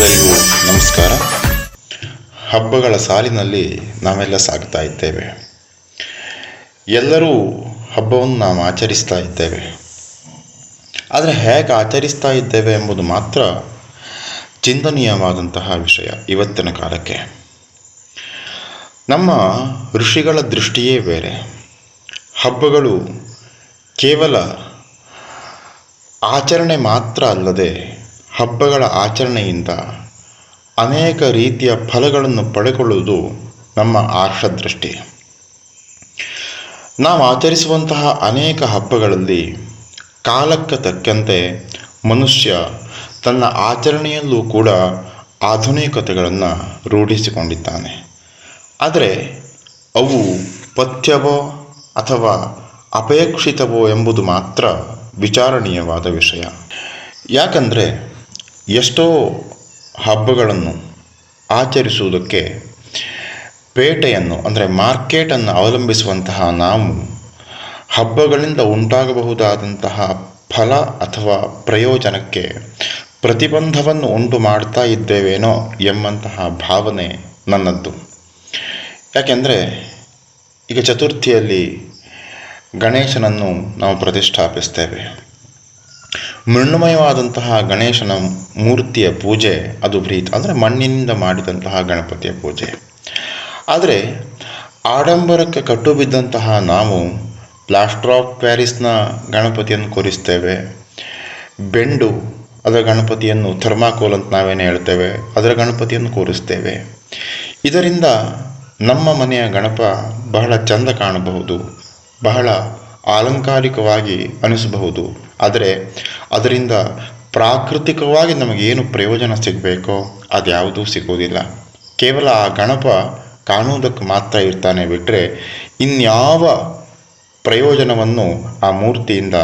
ಎಲ್ಲರಿಗೂ ನಮಸ್ಕಾರ. ಹಬ್ಬಗಳ ಸಾಲಿನಲ್ಲಿ ನಾವೆಲ್ಲ ಸಾಗ್ತಾ ಇದ್ದೇವೆ. ಎಲ್ಲರೂ ಹಬ್ಬವನ್ನು ನಾವು ಆಚರಿಸ್ತಾ ಇದ್ದೇವೆ. ಆದರೆ ಹೇಗೆ ಆಚರಿಸ್ತಾ ಇದ್ದೇವೆ ಎಂಬುದು ಮಾತ್ರ ಚಿಂತನೀಯವಾದಂತಹ ವಿಷಯ ಇವತ್ತಿನ ಕಾಲಕ್ಕೆ. ನಮ್ಮ ಋಷಿಗಳ ದೃಷ್ಟಿಯೇ ಬೇರೆ. ಹಬ್ಬಗಳು ಕೇವಲ ಆಚರಣೆ ಮಾತ್ರ ಅಲ್ಲದೆ ಹಬ್ಬಗಳ ಆಚರಣೆಯಿಂದ ಅನೇಕ ರೀತಿಯ ಫಲಗಳನ್ನು ಪಡೆಕೊಳ್ಳುವುದು ನಮ್ಮ ಆರ್ಷದೃಷ್ಟಿ ನಾವು ಆಚರಿಸುವಂತಹ ಅನೇಕ ಹಬ್ಬಗಳಲ್ಲಿ ಕಾಲಕ್ಕೆ ತಕ್ಕಂತೆ ಮನುಷ್ಯ ತನ್ನ ಆಚರಣೆಯಲ್ಲೂ ಕೂಡ ಆಧುನಿಕತೆಗಳನ್ನು ರೂಢಿಸಿಕೊಂಡಿದ್ದಾನೆ. ಆದರೆ ಅವು ಪಥ್ಯವೋ ಅಥವಾ ಅಪೇಕ್ಷಿತವೋ ಎಂಬುದು ಮಾತ್ರ ವಿಚಾರಣೀಯವಾದ ವಿಷಯ. ಯಾಕಂದರೆ ಎಷ್ಟೋ ಹಬ್ಬಗಳನ್ನು ಆಚರಿಸುವುದಕ್ಕೆ ಪೇಟೆಯನ್ನು, ಅಂದರೆ ಮಾರ್ಕೆಟನ್ನು ಅವಲಂಬಿಸುವಂತಹ ನಾವು ಹಬ್ಬಗಳಿಂದ ಉಂಟಾಗಬಹುದಾದಂತಹ ಫಲ ಅಥವಾ ಪ್ರಯೋಜನಕ್ಕೆ ಪ್ರತಿಬಂಧವನ್ನು ಉಂಟು ಮಾಡ್ತಾ ಇದ್ದೇವೇನೋ ಎಂಬಂತಹ ಭಾವನೆ ನನ್ನದ್ದು. ಯಾಕೆಂದರೆ ಈಗ ಚತುರ್ಥಿಯಲ್ಲಿ ಗಣೇಶನನ್ನು ನಾವು ಪ್ರತಿಷ್ಠಾಪಿಸ್ತೇವೆ. ಮೃಣ್ಮಯವಾದಂತಹ ಗಣೇಶನ ಮೂರ್ತಿಯ ಪೂಜೆ, ಅದು ಪ್ರೀತಿ, ಅಂದರೆ ಮಣ್ಣಿನಿಂದ ಮಾಡಿದಂತಹ ಗಣಪತಿಯ ಪೂಜೆ. ಆದರೆ ಆಡಂಬರಕ್ಕೆ ಕಟ್ಟು ಬಿದ್ದಂತಹ ನಾವು ಪ್ಲಾಸ್ಟರ್ ಆಫ್ ಪ್ಯಾರಿಸ್ನ ಗಣಪತಿಯನ್ನು ಕೂರಿಸ್ತೇವೆ. ಬೆಂಡು, ಅದರ ಗಣಪತಿಯನ್ನು ಥರ್ಮಾಕೋಲ್ ಅಂತ ನಾವೇನು ಹೇಳ್ತೇವೆ, ಅದರ ಗಣಪತಿಯನ್ನು ಕೂರಿಸ್ತೇವೆ. ಇದರಿಂದ ನಮ್ಮ ಮನೆಯ ಗಣಪ ಬಹಳ ಚಂದ ಕಾಣಬಹುದು, ಬಹಳ ಆಲಂಕಾರಿಕವಾಗಿ ಅನಿಸಬಹುದು. ಆದರೆ ಅದರಿಂದ ಪ್ರಾಕೃತಿಕವಾಗಿ ನಮಗೇನು ಪ್ರಯೋಜನ ಸಿಗಬೇಕೋ ಅದ್ಯಾವುದೂ ಸಿಗೋದಿಲ್ಲ. ಕೇವಲ ಆ ಗಣಪ ಕಾಣುವುದಕ್ಕೆ ಮಾತ್ರ ಇರ್ತಾನೆ ಬಿಟ್ಟರೆ ಇನ್ಯಾವ ಪ್ರಯೋಜನವನ್ನು ಆ ಮೂರ್ತಿಯಿಂದ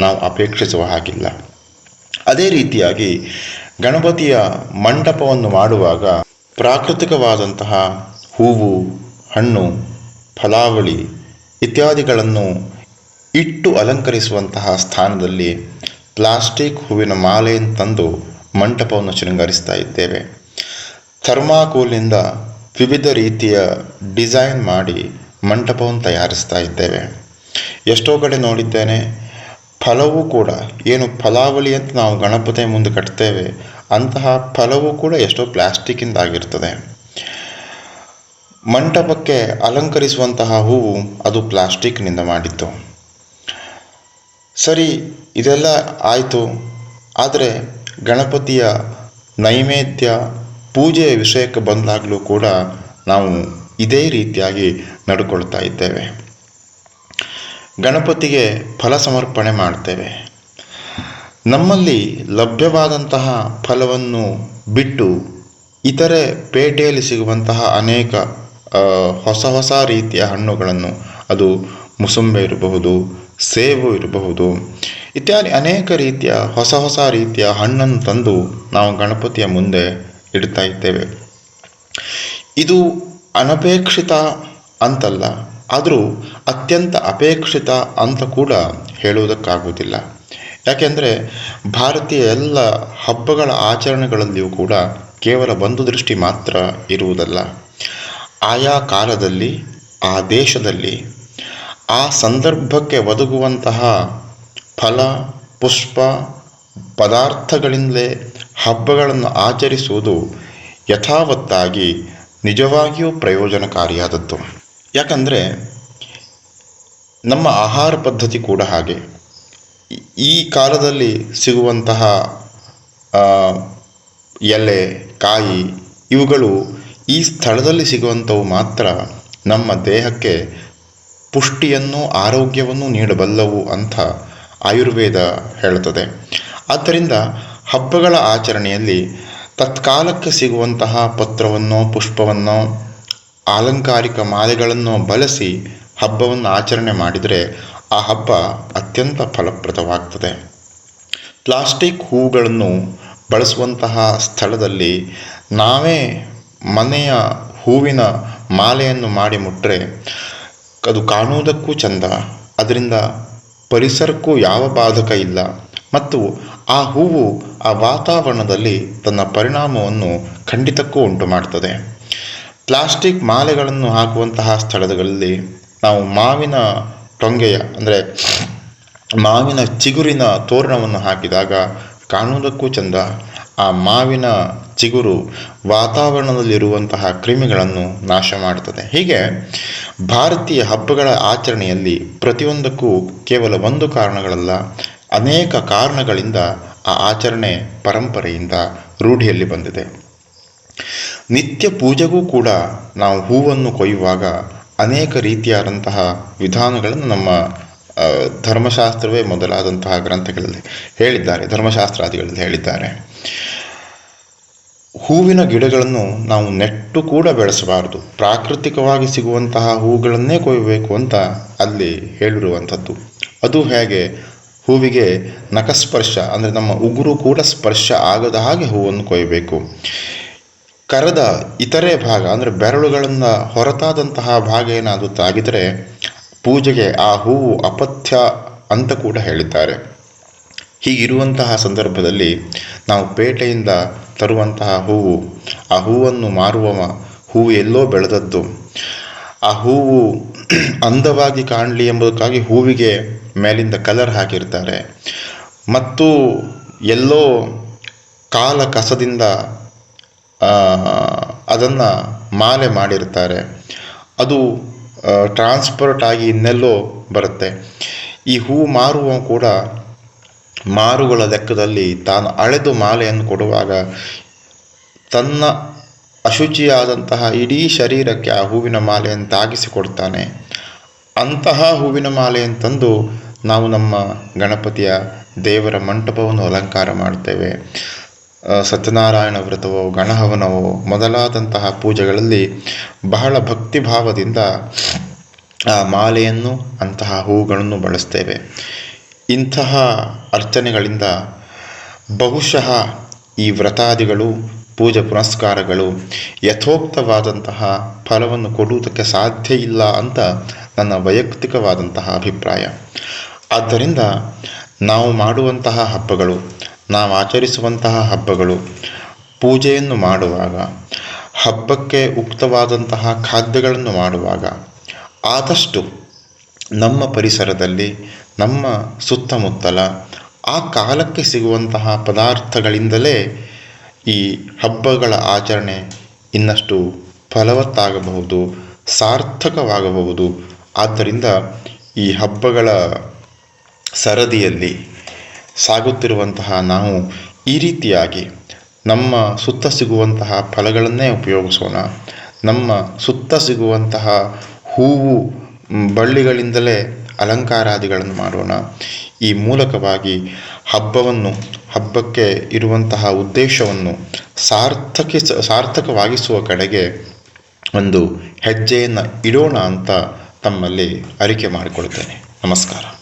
ನಾವು ಅಪೇಕ್ಷಿಸುವ ಹಾಗಿಲ್ಲ. ಅದೇ ರೀತಿಯಾಗಿ ಗಣಪತಿಯ ಮಂಟಪವನ್ನು ಮಾಡುವಾಗ ಪ್ರಾಕೃತಿಕವಾದಂತಹ ಹೂವು, ಹಣ್ಣು, ಫಲಾವಳಿ ಇತ್ಯಾದಿಗಳನ್ನು ಇಟ್ಟು ಅಲಂಕರಿಸುವಂತಹ ಸ್ಥಾನದಲ್ಲಿ ಪ್ಲಾಸ್ಟಿಕ್ ಹೂವಿನ ಮಾಲೆಯನ್ನು ತಂದು ಮಂಟಪವನ್ನು ಶೃಂಗರಿಸ್ತಾ ಇದ್ದೇವೆ. ಥರ್ಮಾಕೋಲ್ನಿಂದ ವಿವಿಧ ರೀತಿಯ ಡಿಸೈನ್ ಮಾಡಿ ಮಂಟಪವನ್ನು ತಯಾರಿಸ್ತಾ ಇದ್ದೇವೆ. ಎಷ್ಟೋ ಕಡೆ ನೋಡಿದ್ದೇನೆ, ಫಲವೂ ಕೂಡ ಏನು ಫಲಾವಳಿ ಅಂತ ನಾವು ಗಣಪತಿ ಮುಂದೆ ಕಟ್ತೇವೆ, ಅಂತಹ ಫಲವೂ ಕೂಡ ಎಷ್ಟೋ ಪ್ಲಾಸ್ಟಿಕ್ಕಿಂದ ಆಗಿರ್ತದೆ. ಮಂಟಪಕ್ಕೆ ಅಲಂಕರಿಸುವಂತಹ ಹೂವು ಅದು ಪ್ಲಾಸ್ಟಿಕ್ನಿಂದ ಮಾಡಿತ್ತು ಸರಿ, ಇದೆಲ್ಲ ಆಯಿತು. ಆದರೆ ಗಣಪತಿಯ ನೈವೇದ್ಯ ಪೂಜೆಯ ವಿಷಯಕ್ಕೆ ಬಂದಾಗಲೂ ಕೂಡ ನಾವು ಇದೇ ರೀತಿಯಾಗಿ ನಡ್ಕೊಳ್ತಾ ಇದ್ದೇವೆ. ಗಣಪತಿಗೆ ಫಲ ಸಮರ್ಪಣೆ ಮಾಡ್ತೇವೆ. ನಮ್ಮಲ್ಲಿ ಲಭ್ಯವಾದಂತಹ ಫಲವನ್ನು ಬಿಟ್ಟು ಇತರೆ ಪೇಟೆಯಲ್ಲಿ ಸಿಗುವಂತಹ ಅನೇಕ ಹೊಸ ಹೊಸ ರೀತಿಯ ಹಣ್ಣುಗಳನ್ನು, ಅದು ಮುಸುಂಬೆ ಇರಬಹುದು ಸೇಬು ಇರಬಹುದು. ಇತ್ಯಾದಿ ಅನೇಕ ರೀತಿಯ, ಹೊಸ ಹೊಸ ರೀತಿಯ ಹಣ್ಣನ್ನು ತಂದು ನಾವು ಗಣಪತಿಯ ಮುಂದೆ ಇಡ್ತಾ ಇದ್ದೇವೆ. ಇದು ಅನಪೇಕ್ಷಿತ ಅಂತಲ್ಲ, ಆದರೂ ಅತ್ಯಂತ ಅಪೇಕ್ಷಿತ ಅಂತ ಕೂಡ ಹೇಳುವುದಕ್ಕಾಗುವುದಿಲ್ಲ. ಯಾಕೆಂದರೆ ಭಾರತೀಯ ಎಲ್ಲ ಹಬ್ಬಗಳ ಆಚರಣೆಗಳಲ್ಲಿಯೂ ಕೂಡ ಕೇವಲ ಬಂಧು ದೃಷ್ಟಿ ಮಾತ್ರ ಇರುವುದಲ್ಲ. ಆಯಾ ಕಾಲದಲ್ಲಿ, ಆ ದೇಶದಲ್ಲಿ ಆ ಸಂದರ್ಭಕ್ಕೆ ಒದಗುವಂತಹ ಫಲ, ಪುಷ್ಪ, ಪದಾರ್ಥಗಳಿಂದಲೇ ಹಬ್ಬಗಳನ್ನು ಆಚರಿಸುವುದು ಯಥಾವತ್ತಾಗಿ ನಿಜವಾಗಿಯೂ ಪ್ರಯೋಜನಕಾರಿಯಾದದ್ದು. ಯಾಕಂದರೆ ನಮ್ಮ ಆಹಾರ ಪದ್ಧತಿ ಕೂಡ ಹಾಗೆ. ಈ ಕಾಲದಲ್ಲಿ ಸಿಗುವಂತಹ ಎಲೆ, ಕಾಯಿ ಇವುಗಳು ಈ ಸ್ಥಳದಲ್ಲಿ ಸಿಗುವಂಥವು ಮಾತ್ರ ನಮ್ಮ ದೇಹಕ್ಕೆ ಪುಷ್ಟಿಯನ್ನು ಆರೋಗ್ಯವನ್ನು ನೀಡಬಲ್ಲವು ಅಂತ ಆಯುರ್ವೇದ ಹೇಳುತ್ತದೆ. ಆದ್ದರಿಂದ ಹಬ್ಬಗಳ ಆಚರಣೆಯಲ್ಲಿ ತತ್ಕಾಲಕ್ಕೆ ಸಿಗುವಂತಹ ಪತ್ರವನ್ನು, ಪುಷ್ಪವನ್ನು, ಆಲಂಕಾರಿಕ ಮಾಲೆಗಳನ್ನು ಬಳಸಿ ಹಬ್ಬವನ್ನು ಆಚರಣೆ ಮಾಡಿದರೆ ಆ ಹಬ್ಬ ಅತ್ಯಂತ ಫಲಪ್ರದವಾಗ್ತದೆ. ಪ್ಲಾಸ್ಟಿಕ್ ಹೂಗಳನ್ನು ಬಳಸುವಂತಹ ಸ್ಥಳದಲ್ಲಿ ನಾವೇ ಮನೆಯ ಹೂವಿನ ಮಾಲೆಯನ್ನು ಮಾಡಿ ಮುಟ್ಟರೆ ಅದು ಕಾಣುವುದಕ್ಕೂ ಚಂದ. ಅದರಿಂದ ಪರಿಸರಕ್ಕೂ ಯಾವ ಬಾಧಕ ಇಲ್ಲ. ಮತ್ತು ಆ ಹೂವು ಆ ವಾತಾವರಣದಲ್ಲಿ ತನ್ನ ಪರಿಣಾಮವನ್ನು ಖಂಡಿತಕ್ಕೂ ಉಂಟು ಮಾಡ್ತದೆ ಪ್ಲಾಸ್ಟಿಕ್ ಮಾಲೆಗಳನ್ನು ಹಾಕುವಂತಹ ಸ್ಥಳಗಳಲ್ಲಿ ನಾವು ಮಾವಿನ ಟೊಂಗೆಯ, ಅಂದರೆ ಮಾವಿನ ಚಿಗುರಿನ ತೋರಣವನ್ನು ಹಾಕಿದಾಗ ಕಾಣುವುದಕ್ಕೂ ಚಂದ. ಆ ಮಾವಿನ ಚಿಗುರು ವಾತಾವರಣದಲ್ಲಿರುವಂತಹ ಕ್ರಿಮಿಗಳನ್ನು ನಾಶ ಮಾಡುತ್ತದೆ. ಹೀಗೆ ಭಾರತೀಯ ಹಬ್ಬಗಳ ಆಚರಣೆಯಲ್ಲಿ ಪ್ರತಿಯೊಂದಕ್ಕೂ ಕೇವಲ ಒಂದು ಕಾರಣಗಳಲ್ಲ, ಅನೇಕ ಕಾರಣಗಳಿಂದ ಆ ಆಚರಣೆ ಪರಂಪರೆಯಿಂದ ರೂಢಿಯಲ್ಲಿ ಬಂದಿದೆ. ನಿತ್ಯ ಪೂಜೆಗೂ ಕೂಡ ನಾವು ಹೂವನ್ನು ಕೊಯ್ಯುವಾಗ ಅನೇಕ ರೀತಿಯಾದಂತಹ ವಿಧಾನಗಳನ್ನು ನಮ್ಮ ಧರ್ಮಶಾಸ್ತ್ರವೇ ಮೊದಲಾದಂತಹ ಗ್ರಂಥಗಳಲ್ಲಿ ಹೇಳಿದ್ದಾರೆ, ಧರ್ಮಶಾಸ್ತ್ರಾದಿಗಳಲ್ಲಿ ಹೇಳಿದ್ದಾರೆ. ಹೂವಿನ ಗಿಡಗಳನ್ನು ನಾವು ನೆಟ್ಟು ಕೂಡ ಬೆಳೆಸಬಾರದು. ಪ್ರಾಕೃತಿಕವಾಗಿ ಸಿಗುವಂತಹ ಹೂಗಳನ್ನೇ ಕೊಯ್ಯಬೇಕು ಅಂತ ಅಲ್ಲಿ ಹೇಳಿರುವಂಥದ್ದು. ಅದು ಹೇಗೆ? ಹೂವಿಗೆ ನಖಸ್ಪರ್ಶ, ಅಂದರೆ ನಮ್ಮ ಉಗುರು ಕೂಡ ಸ್ಪರ್ಶ ಆಗದ ಹಾಗೆ ಹೂವನ್ನು ಕೊಯ್ಯಬೇಕು ಕರದ ಇತರೆ ಭಾಗ, ಅಂದರೆ ಬೆರಳುಗಳಿಂದ ಹೊರತಾದಂತಹ ಭಾಗ ಏನಾದರೂ ತಾಗಿದರೆ ಪೂಜೆಗೆ ಆ ಹೂವು ಅಪಥ್ಯ ಅಂತ ಕೂಡ ಹೇಳಿದ್ದಾರೆ. ಹೀಗಿರುವಂತಹ ಸಂದರ್ಭದಲ್ಲಿ ನಾವು ಪೇಟೆಯಿಂದ ತರುವಂತಹ ಹೂವು. ಆ ಹೂವನ್ನು ಮಾರುವವ ಹೂವು ಎಲ್ಲೋ ಬೆಳೆದದ್ದು. ಆ ಹೂವು ಅಂದವಾಗಿ ಕಾಣಲಿ ಎಂಬುದಕ್ಕಾಗಿ ಹೂವಿಗೆ ಮೇಲಿಂದ ಕಲರ್ ಹಾಕಿರ್ತಾರೆ. ಮತ್ತು ಎಲ್ಲೋ ಕಾಲ ಕಸದಿಂದ ಅದನ್ನು ಮಾಲೆ ಮಾಡಿರ್ತಾರೆ. ಅದು ಟ್ರಾನ್ಸ್ಪೋರ್ಟ್ ಆಗಿ ಇನ್ನೆಲ್ಲೋ ಬರುತ್ತೆ. ಈ ಹೂ ಮಾರುವ ಕೂಡ ಮಾರುಗಳ ಲೆಕ್ಕದಲ್ಲಿ ತಾನು ಅಳೆದು ಮಾಲೆಯನ್ನು ಕೊಡುವಾಗ ತನ್ನ ಅಶುಚಿಯಾದಂತಹ ಇಡೀ ಶರೀರಕ್ಕೆ ಆ ಹೂವಿನ ಮಾಲೆಯನ್ನು ತಾಗಿಸಿಕೊಡ್ತಾನೆ ಅಂತಹ ಹೂವಿನ ಮಾಲೆಯನ್ನು ತಂದು ನಾವು ನಮ್ಮ ಗಣಪತಿಯ ದೇವರ ಮಂಟಪವನ್ನು ಅಲಂಕಾರ ಮಾಡ್ತೇವೆ ಸತ್ಯನಾರಾಯಣ ವ್ರತವೋ, ಗಣಹವನವೋ ಮೊದಲಾದಂತಹ ಪೂಜೆಗಳಲ್ಲಿ ಬಹಳ ಭಕ್ತಿಭಾವದಿಂದ ಆ ಮಾಲೆಯನ್ನು ಅಂತಹ ಹೂಗಳನ್ನು ಬಳಸ್ತೇವೆ. ಇಂತಹ ಅರ್ಚನೆಗಳಿಂದ ಬಹುಶಃ ಈ ವ್ರತಾದಿಗಳು, ಪೂಜೆ ಪುನಸ್ಕಾರಗಳು ಯಥೋಕ್ತವಾದಂತಹ ಫಲವನ್ನು ಕೊಡುವುದಕ್ಕೆ ಸಾಧ್ಯ ಇಲ್ಲ ಅಂತ ನನ್ನ ವೈಯಕ್ತಿಕವಾದಂತಹ ಅಭಿಪ್ರಾಯ. ಆದ್ದರಿಂದ ನಾವು ಮಾಡುವಂತಹ ಹಬ್ಬಗಳು, ನಾವು ಆಚರಿಸುವಂತಹ ಹಬ್ಬಗಳು, ಪೂಜೆಯನ್ನು ಮಾಡುವಾಗ, ಹಬ್ಬಕ್ಕೆ ಉಕ್ತವಾದಂತಹ ಖಾದ್ಯಗಳನ್ನು ಮಾಡುವಾಗ, ಆದಷ್ಟು ನಮ್ಮ ಪರಿಸರದಲ್ಲಿ ನಮ್ಮ ಸುತ್ತಮುತ್ತಲ, ಆ ಕಾಲಕ್ಕೆ ಸಿಗುವಂತಹ ಪದಾರ್ಥಗಳಿಂದಲೇ ಈ ಹಬ್ಬಗಳ ಆಚರಣೆ ಇನ್ನಷ್ಟು ಫಲವತ್ತಾಗಬಹುದು, ಸಾರ್ಥಕವಾಗಬಹುದು. ಆದ್ದರಿಂದ ಈ ಹಬ್ಬಗಳ ಸರದಿಯಲ್ಲಿ ಸಾಗುತ್ತಿರುವಂತಹ ನಾವು ಈ ರೀತಿಯಾಗಿ ನಮ್ಮ ಸುತ್ತ ಸಿಗುವಂತಹ ಫಲಗಳನ್ನೇ ಉಪಯೋಗಿಸೋಣ. ನಮ್ಮ ಸುತ್ತ ಸಿಗುವಂತಹ ಹೂವು, ಬಳ್ಳಿಗಳಿಂದಲೇ ಅಲಂಕಾರಾದಿಗಳನ್ನು ಮಾಡೋಣ. ಈ ಮೂಲಕವಾಗಿ ಹಬ್ಬವನ್ನು, ಹಬ್ಬಕ್ಕೆ ಇರುವಂತಹ ಉದ್ದೇಶವನ್ನು ಸಾರ್ಥಕಿ, ಸಾರ್ಥಕವಾಗಿಸುವ ಕಡೆಗೆ ಒಂದು ಹೆಜ್ಜೆಯನ್ನು ಇಡೋಣ ಅಂತ ತಮ್ಮಲ್ಲಿ ಅರಿಕೆ ಮಾಡಿಕೊಳ್ತೇನೆ ನಮಸ್ಕಾರ.